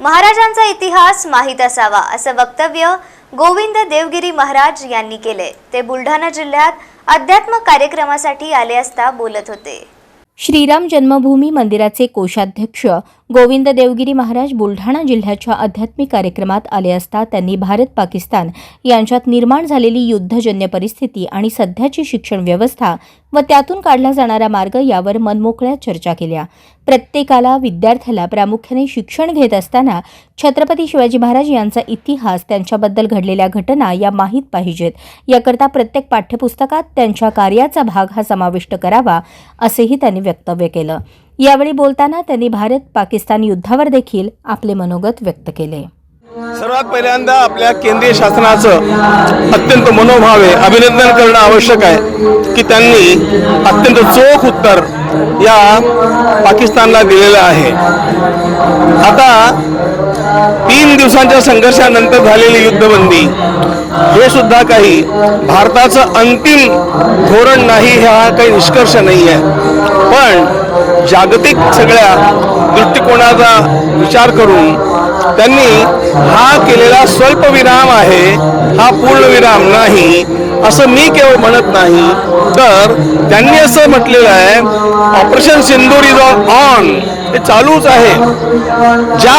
महाराजांचा इतिहास माहीत असावा असं वक्तव्य गोविंद देवगिरी महाराज यांनी केले. ते बुलढाणा जिल्ह्यात अध्यात्म कार्यक्रमासाठी आले असता बोलत होते. श्रीराम जन्मभूमी मंदिराचे कोषाध्यक्ष गोविंद देवगिरी महाराज बुलढाणा जिल्ह्याच्या आध्यात्मिक कार्यक्रमात आले असता त्यांनी भारत पाकिस्तान यांच्यात निर्माण झालेली युद्धजन्य परिस्थिती आणि सध्याची शिक्षण व्यवस्था व त्यातून काढला जाणारा मार्ग यावर मनमोकळ्या चर्चा केल्या. प्रत्येकाला विद्यार्थ्याला प्रामुख्याने शिक्षण घेत असताना छत्रपती शिवाजी महाराज यांचा इतिहास त्यांच्याबद्दल घडलेल्या घटना या माहीत पाहिजेत. याकरता प्रत्येक पाठ्यपुस्तकात त्यांच्या कार्याचा भाग हा समाविष्ट करावा असेही त्यांनी वक्तव्य केलं. यावेळी बोलताना त्यांनी भारत पाकिस्तान युद्धावर देखील आपले मनोगत व्यक्त केले. सर्वात पहिल्यांदा आपल्या केंद्रीय शासनाचं अत्यंत मनोभावे अभिनंदन करणं आवश्यक आहे की त्यांनी अत्यंत चोख उत्तर या पाकिस्तानला दिलेलं आहे. आता तीन दिवसांच्या संघर्षानंतर झालेली युद्धबंदी हे सुद्धा काही भारताचं अंतिम धोरण नाही हा काही निष्कर्ष नाही आहे पण जागतिक सगळ्या दृष्टिकोनाचा विचार करून त्यांनी हा केलेला स्वल्प विराम आहे हा पूर्ण विराम नाही असं मी केवळ म्हणत नाही. तर त्यांनी असं म्हटलेलं आहे ऑपरेशन सिंदूर इज ऑन. हे चालूच आहे. ज्या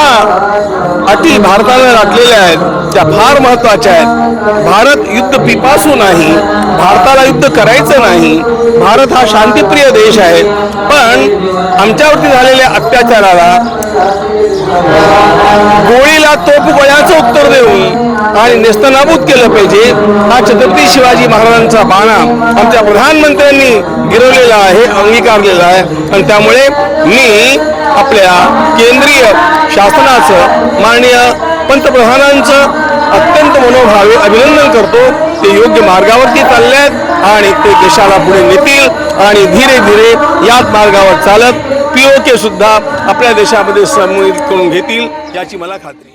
अटी भारताला लाटलेल्या आहेत त्या फार महत्त्वाच्या आहेत. भारत युद्ध पिपासू नाही भारताला युद्ध करायचं नाही. भारत हा शांतिप्रिय देश आहे. पण आमच्यावरती झालेल्या अत्याचाराला गोळीला तोफ गोळ्याचं उत्तर देऊन आणि नेस्तनाबूत केलं पाहिजे. हा छत्रपती शिवाजी महाराजांचा बाणा आमच्या प्रधानमंत्र्यांनी गिरवलेला आहे अंगीकारलेला आहे. आणि त्यामुळे मी आपल्या केंद्रीय शासनाचं माननीय पंतप्रधानांचं अत्यंत मनोभावे अभिनंदन करतो. ते योग्य मार्गावरती चालले आहेत आणि ते देशाला पुढे नेतील आणि धीरे धीरे याच मार्गावर चालत पीओके सुद्धा आपल्या देशामध्ये समूहित करून घेतील याची मला खात्री आहे.